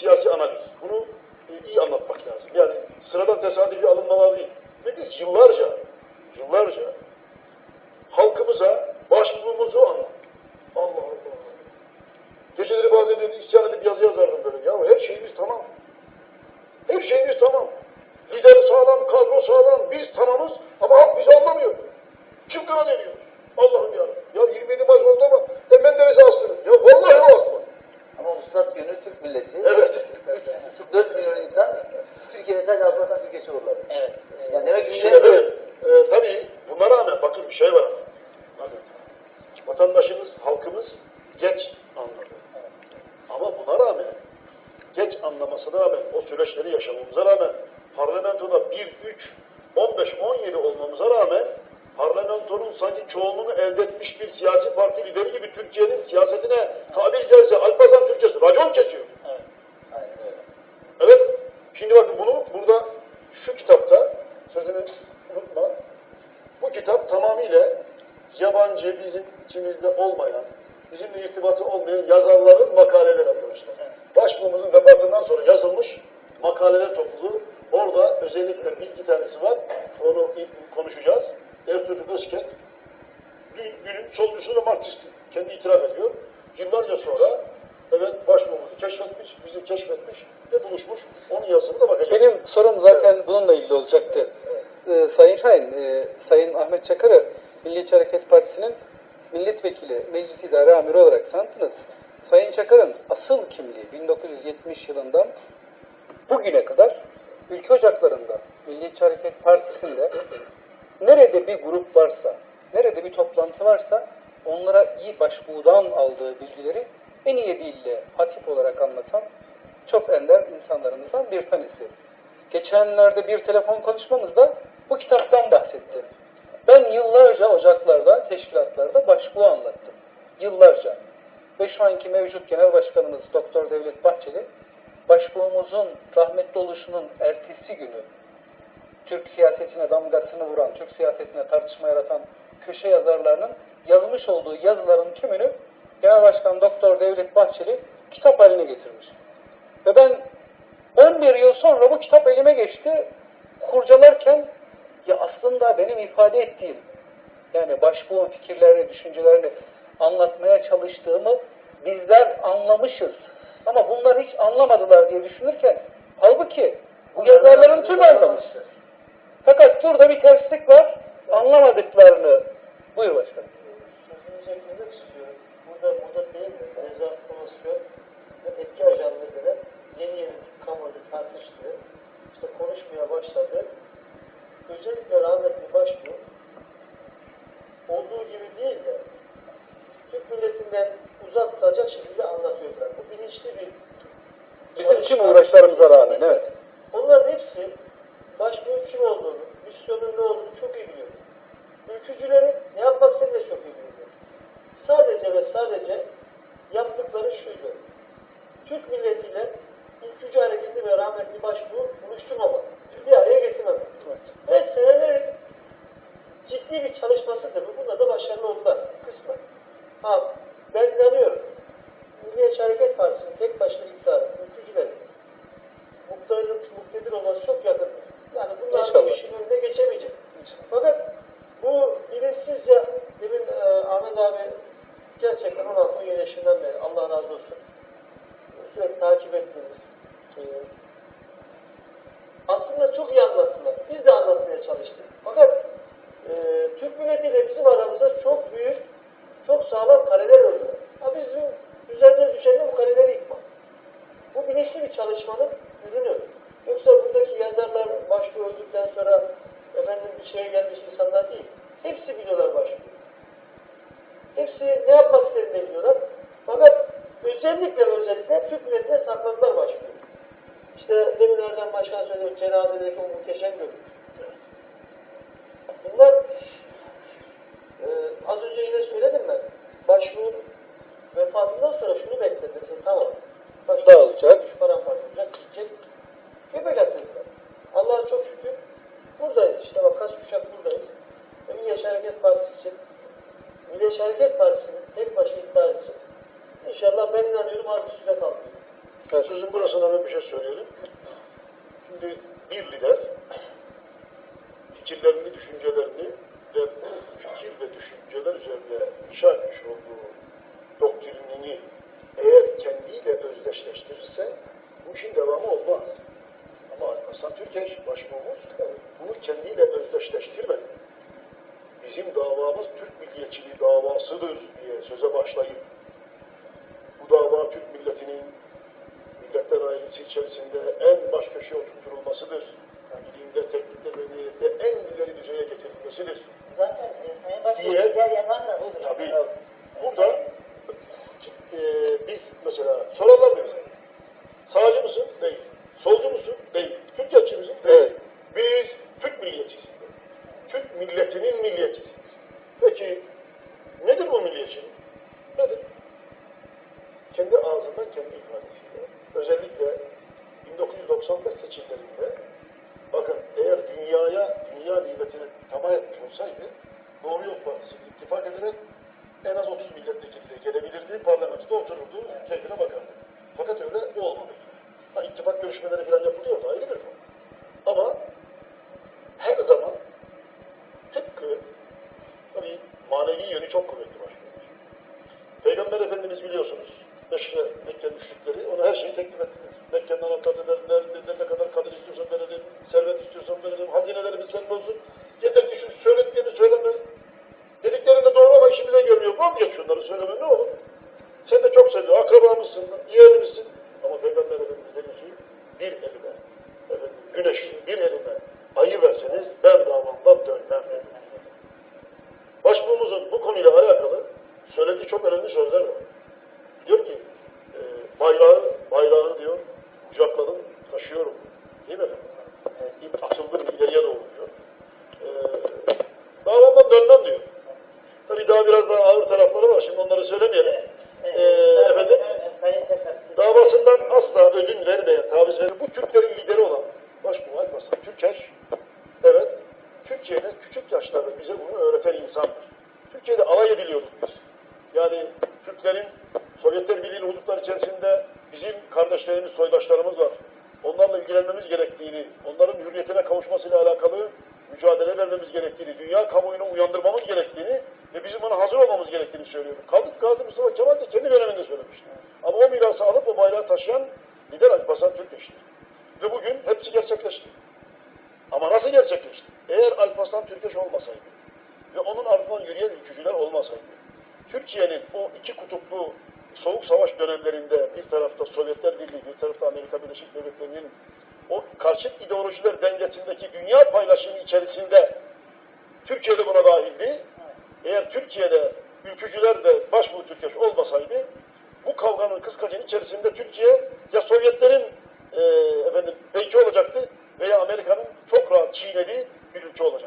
siyasi analiz. Bunu iyi anlatmak lazım. Yani sıradan tesadüfi alınmalar değil. Ve biz yıllarca, yıllarca halkımıza başvurumuzu anlat. Allah Allah. Geceleri bazen dedi, isyan edip yazı yazardım böyle. Ya her şeyimiz tamam. Her şeyimiz tamam. Lider sağlam, kadro sağlam, biz tamamız ama halk bizi anlamıyor. Çıkkına deniyor. Allah'ım ya. Ya 27 Mayıs oldu ama e Menderes'e astınız. Ya vallahi o astı. Ama Ustad Gönül Türk milleti. Evet. 4 milyon insan Türkiye'de sadece Alparslan Türkiye'si olurlar. Evet. Yani demek ki Şimdi evet, e, tabii buna rağmen bakın bir şey var. Bakın, vatandaşımız, halkımız geç anladı. Ama buna rağmen, geç anlamasına rağmen, o süreçleri yaşamamıza rağmen, parlamentoda 1, 3, 15, 17 olmamıza rağmen, parlamentonun sanki çoğunluğunu elde etmiş bir siyasi parti lideri gibi Türkiye'nin siyasetine tabiri caizse Alparslan Türkçesi, racon kesiyor. Evet. Aynen öyle. Evet. Şimdi bakın bunu burada şu kitapta sözünü unutma. Bu kitap tamamıyla yabancı bizim içimizde olmayan, bizimle irtibatı olmayan yazarların makaleleri arkadaşlar. Başbuğumuzun vefatından sonra yazılmış makaleler topluluğu. Orada özellikle bir iki tanesi var. Onu konuşacağız. Ertuğrul Özkek dün, günün solcusu ve Marksisti. Kendi itiraf ediyor. Yıllarca sonra evet başbuğumuzu keşfetmiş, bizi keşfetmiş ve buluşmuş. Onun yazısını da bakacağız. Benim sorum zaten bununla ilgili olacaktı. Ee, Sayın Şahin, e, Sayın Ahmet Çakar'ı Milliyetçi Hareket Partisi'nin milletvekili, meclis idare amiri olarak tanıttınız. Sayın Çakar'ın asıl kimliği 1970 yılından bugüne kadar ülke ocaklarında, Milliyetçi Hareket Partisi'nde nerede bir grup varsa, nerede bir toplantı varsa onlara iyi başbuğdan aldığı bilgileri en iyi dille hatip olarak anlatan çok ender insanlarımızdan bir tanesi. Geçenlerde bir telefon konuşmamızda bu kitaptan bahsetti. Ben yıllarca ocaklarda, teşkilatlarda başbuğu anlattım. Yıllarca. Ve şu anki mevcut genel başkanımız Doktor Devlet Bahçeli, başbuğumuzun rahmetli oluşunun ertesi günü Türk siyasetine damgasını vuran, Türk siyasetine tartışma yaratan köşe yazarlarının yazmış olduğu yazıların tümünü Genel Başkan Doktor Devlet Bahçeli kitap haline getirmiş. Ve ben 11 yıl sonra bu kitap elime geçti. Kurcalarken ya aslında benim ifade ettiğim yani başbuğun fikirlerini, düşüncelerini anlatmaya çalıştığımı bizler anlamışız. Ama bunlar hiç anlamadılar diye düşünürken halbuki bu yazarların tümü anlamış. Fakat burada bir terslik var. Anlamadıklarını. Buyur başkanım. Sözünüze girmek istiyorum. Burada, burada değil mi? Reza Konasyon ve etki ajanlarıyla yeni yeni kamuoyu tartıştı. İşte konuşmaya başladı. Özellikle rahmetli başbuğ olduğu gibi değil de Türk milletinden uzak tutacak şekilde anlatıyorlar. Bu bilinçli bir Bizim tüm uğraşlarımıza rağmen evet. Bunların hepsi başbuğun kim olduğunu, misyonun ne olduğunu çok iyi biliyor. Ülkücülerin ne yapmak istediğini de çok iyi biliyor. Sadece ve sadece yaptıkları şuydu. Türk milletiyle ülkücü hareketi ve rahmetli başbuğu buluşturmamak. Bir araya getirmemek. Ve senelerin ciddi bir çalışmasıdır. bu. Bunda da başarılı oldular kısmen. Ha, ben inanıyorum. Milliyetçi Hareket Partisi'nin tek başına iktidarı, ülkücülerin muhtarlık, muktedir olması çok yakındır. Yani bunlar bu işin önüne geçemeyecek. Fakat bu bilinçsizce demin e, Ahmet abi gerçekten 16 yaşından beri Allah razı olsun sürekli takip ettiğimiz e, aslında çok iyi anlattılar. Biz de anlatmaya çalıştık. Fakat e, Türk milletiyle bizim aramızda çok büyük, çok sağlam kaleler ördüler. Ha bizim üzerine düşen bu kaleleri yıkmak. Bu bilinçli bir çalışmanın ürünü. Yoksa buradaki yazarlar başlığı öldükten sonra efendim bir şeye gelmiş insanlar değil. Hepsi biliyorlar başlığı. Hepsi ne yapmak istediğini biliyorlar. Fakat özellikle özellikle Türk milletine sakladılar başlığı. İşte demin Erdem Başkan söyledi, cenazedeki o muhteşem görüntü. Bunlar e, az önce yine söyledim ben. Başbuğun vefatından sonra şunu bekledim. Tamam. Başbuğ Dağılacak. Üç paramparça olacak, gidecek. Göbek atıyorlar. Allah'a çok şükür buradayız. İşte bak kaç kuşak buradayız. Ve Milliyetçi Hareket Partisi için Milliyetçi Hareket Ben inanıyorum az bir süre kaldı. Sözün burası başlamadan hemen bir şey söyleyelim. Şimdi bir lider fikirlerini, düşüncelerini ve bu fikir ve düşünceler üzerine inşa etmiş olduğu doktrinini eğer kendiyle özdeşleştirirse bu işin devamı olmaz. Ama Hasan Türkeş başbuğumuz bunu kendiyle özdeşleştirmedi. Bizim davamız Türk milliyetçiliği davasıdır diye söze başlayıp bu dava Türk milletinin ailesi içerisinde en baş köşeye oturtulmasıdır. Bilimde, teknikte, medeniyette en ileri düzeye getirilmesidir. Zaten e, Sayın Başkan Diye- güzel yapan da budur. Tabii. Burada e, biz mesela sorarlar mı bize? Sağcı mısın? Değil. Solcu musun? Değil. Türkçeci misin? Değil. Biz Türk milliyetçisiyiz. Türk milletinin milliyetçisiyiz. Peki nedir bu milliyetçilik? Nedir? Kendi ağzından kendi ifadesiyle özellikle 1995 seçimlerinde bakın eğer dünyaya, dünya nimetini tamah etmiş olsaydı Doğru Yol Partisi ittifak ederek en az 30 milletvekili gelebilirdi, parlamentoda otururdu, keyfine bakardı. Fakat öyle olmadı. Ha, ittifak görüşmeleri falan yapılıyordu, ayrı bir konu. Ama her zaman tıpkı, tabii manevi yönü çok kuvvetli başlıyor. Peygamber Efendimiz biliyorsunuz, Beşik'e Mekke müşrikleri ona her şeyi teklif ettiler. Mekke'nin anahtarını verdiler, dediler ne kadar kadın istiyorsan verelim, servet istiyorsan verelim, hazinelerimiz senin olsun. Yeter ki şu söylediklerini söyleme. Dediklerinde doğru ama işimize görmüyor. Vazgeç şunları söyleme ne olur. Sen de çok seviyor, akrabamızsın, yeğenimizsin. Ama Peygamber Efendimiz dedi ki, bir elime, efendim, güneşin bir elime ayı verseniz ben davamdan dönmem. Başbuğumuzun bu konuyla alakalı söylediği çok önemli sözler var. Diyor ki, e, bayrağı, bayrağı diyor, kucakladım, taşıyorum. Değil mi efendim? E, atıldım ileriye doğru diyor. E, davamdan dönmem diyor. Tabii daha biraz daha ağır tarafları var, şimdi onları söylemeyelim. E, efendim, davasından asla ödün vermeyen, taviz vermeyen, bu Türklerin lideri olan Başbuğ Alparslan Türkeş, evet, Türkiye'de küçük bize bunu öğreten insandır. Türkiye'de alay ediliyorduk biz. Yani Türklerin Sovyetler Birliği'nin hudutları içerisinde bizim kardeşlerimiz, soydaşlarımız var. Onlarla ilgilenmemiz gerektiğini, onların hürriyetine kavuşmasıyla alakalı mücadele vermemiz gerektiğini, dünya kamuoyunu uyandırmamız gerektiğini ve bizim ona hazır olmamız gerektiğini söylüyorum. Kaldık Gazi Mustafa Kemal de kendi döneminde söylemişti. Ama o mirası alıp o bayrağı taşıyan lider Alparslan Türkeş'ti. Ve bugün hepsi gerçekleşti. Ama nasıl gerçekleşti? Eğer Alparslan Türkeş olmasaydı ve onun ardından yürüyen ülkücüler olmasaydı, Türkiye'nin o iki kutuplu soğuk savaş dönemlerinde bir tarafta Sovyetler Birliği, bir tarafta Amerika Birleşik Devletleri'nin o karşıt ideolojiler dengesindeki dünya paylaşımı içerisinde Türkiye'de buna dahildi. Eğer Türkiye'de ülkücüler de başbuğ Türkeş olmasaydı bu kavganın kıskacın içerisinde Türkiye ya Sovyetlerin e, efendim peyki olacaktı veya Amerika'nın çok rahat çiğnediği bir olacak.